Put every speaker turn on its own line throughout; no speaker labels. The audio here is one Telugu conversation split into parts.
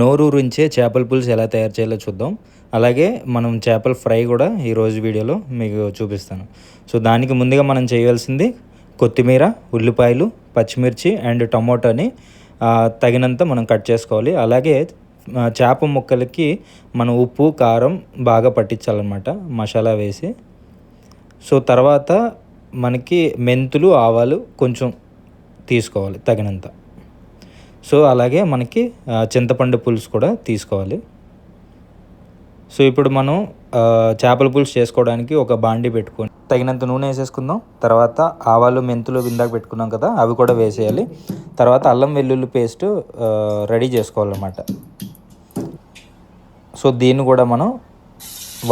నోరూరించే చేపల పులుసు ఎలా తయారు చేయాలో చూద్దాం. అలాగే మనం చేపల ఫ్రై కూడా ఈరోజు వీడియోలో మీకు చూపిస్తాను. సో దానికి ముందుగా మనం చేయవలసింది కొత్తిమీర ఉల్లిపాయలు పచ్చిమిర్చి అండ్ టమోటాని తగినంత మనం కట్ చేసుకోవాలి. అలాగే చేప ముక్కలకి మనం ఉప్పు కారం బాగా పట్టించాలన్నమాట మసాలా వేసి. సో తర్వాత మనకి మెంతులు ఆవాలు కొంచెం తీసుకోవాలి తగినంత. సో అలాగే మనకి చింతపండు పులుసు కూడా తీసుకోవాలి. సో ఇప్పుడు మనం చేపల పులుసు చేసుకోవడానికి ఒక బాండి పెట్టుకొని తగినంత నూనె వేసేసుకుందాం. తర్వాత ఆవాలు మెంతులు ఇందాక పెట్టుకున్నాం కదా అవి కూడా వేసేయాలి. తర్వాత అల్లం వెల్లుల్లి పేస్ట్ రెడీ చేసుకోవాలన్నమాట. సో దీన్ని కూడా మనం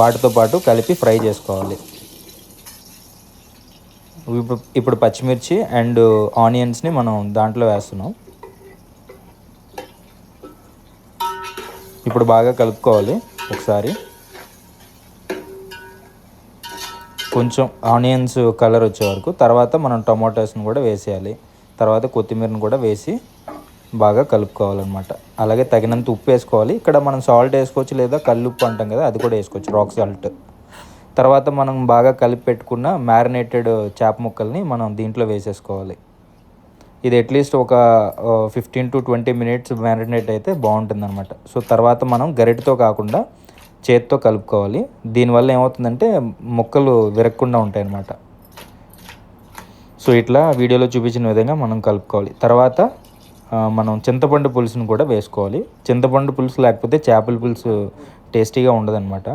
వాటితో పాటు కలిపి ఫ్రై చేసుకోవాలి. ఇప్పుడు పచ్చిమిర్చి అండ్ ఆనియన్స్ని మనం దాంట్లో వేస్తున్నాం. ఇప్పుడు బాగా కలుపుకోవాలి ఒకసారి. కొంచెం ఆనియన్స్ కలర్ వచ్చే వరకు. తర్వాత మనం టొమాటోస్ని కూడా వేసేయాలి. తర్వాత కొత్తిమీరని కూడా వేసి బాగా కలుపుకోవాలన్నమాట. అలాగే తగినంత ఉప్పు వేసుకోవాలి. ఇక్కడ మనం సాల్ట్ వేసుకోవచ్చు లేదా కల్లుప్పు అంటాం కదా అది కూడా వేసుకోవచ్చు రాక్ సాల్ట్. తర్వాత మనం బాగా కలిపి పెట్టుకున్న మ్యారినేటెడ్ చేప ముక్కల్ని మనం దీంట్లో వేసేసుకోవాలి. ఇది అట్లీస్ట్ ఒక fifteen to twenty minutes marinate అయితే బాగుంటుంది అనమాట సో తర్వాత మనం గరిటతో కాకుండా చేత్తో కలుపుకోవాలి. దీనివల్ల ఏమవుతుందంటే ముక్కలు విరగకుండా ఉంటాయి అన్నమాట సో ఇట్లా వీడియోలో చూపించిన విధంగా మనం కలుపుకోవాలి. తర్వాత మనం చింతపండు పులుసును కూడా వేసుకోవాలి. చింతపండు పులుసు లేకపోతే చేపల పులుసు టేస్టీగా ఉండదన్నమాట.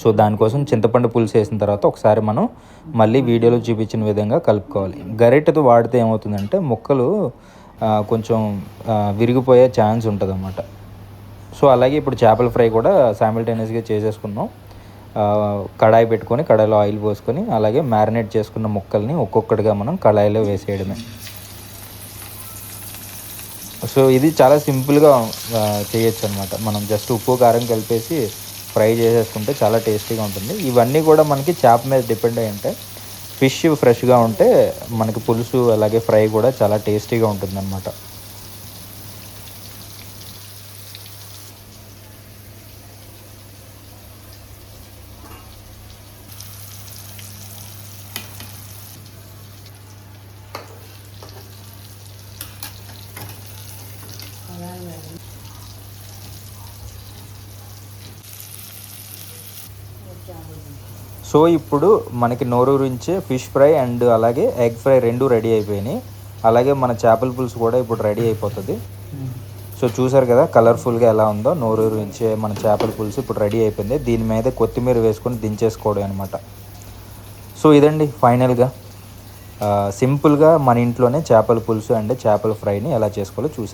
సో దానికోసం చింతపండు పులుసు వేసిన తర్వాత ఒకసారి మనం మళ్ళీ వీడియోలో చూపించిన విధంగా కలుపుకోవాలి. గరిటెతో వాడితే ఏమవుతుందంటే ముక్కలు కొంచెం విరిగిపోయే ఛాన్స్ ఉంటుంది అన్నమాట సో అలాగే ఇప్పుడు చేపల ఫ్రై కూడా సామిల్టేనియస్గా చేసేసుకున్నాం. కడాయి పెట్టుకొని కడాయిలో ఆయిల్ పోసుకొని అలాగే మ్యారినేట్ చేసుకున్న ముక్కల్ని ఒక్కొక్కటిగా మనం కడాయిలో వేసేయడమే. సో ఇది చాలా సింపుల్గా చేయొచ్చు అనమాట మనం జస్ట్ ఉప్పు కారం కలిపేసి ఫ్రై చేసేసుకుంటే చాలా టేస్టీగా ఉంటుంది. ఇవన్నీ కూడా మనకి చేప మీద డిపెండ్ అయి ఉంటాయి ఫిష్ ఫ్రెష్గా ఉంటే మనకి పులుసు అలాగే ఫ్రై కూడా చాలా టేస్టీగా ఉంటుంది అనమాట సో ఇప్పుడు మనకి నోరూరించే ఫిష్ ఫ్రై అండ్ అలాగే ఎగ్ ఫ్రై రెండు రెడీ అయిపోయినాయి. అలాగే మన చేపల పులుసు కూడా ఇప్పుడు రెడీ అయిపోతుంది. సో చూసారు కదా కలర్ఫుల్గా ఎలా ఉందో? నోరూరించే మన చేపల పులుసు ఇప్పుడు రెడీ అయిపోయింది. దీని మీద కొత్తిమీర వేసుకొని దించేసుకోవడం అనమాట సో ఇదండి ఫైనల్గా. సింపుల్గా మన ఇంట్లోనే చేపల పులుసు అండ్ చేపల ఫ్రైని ఎలా చేసుకోవాలో చూసి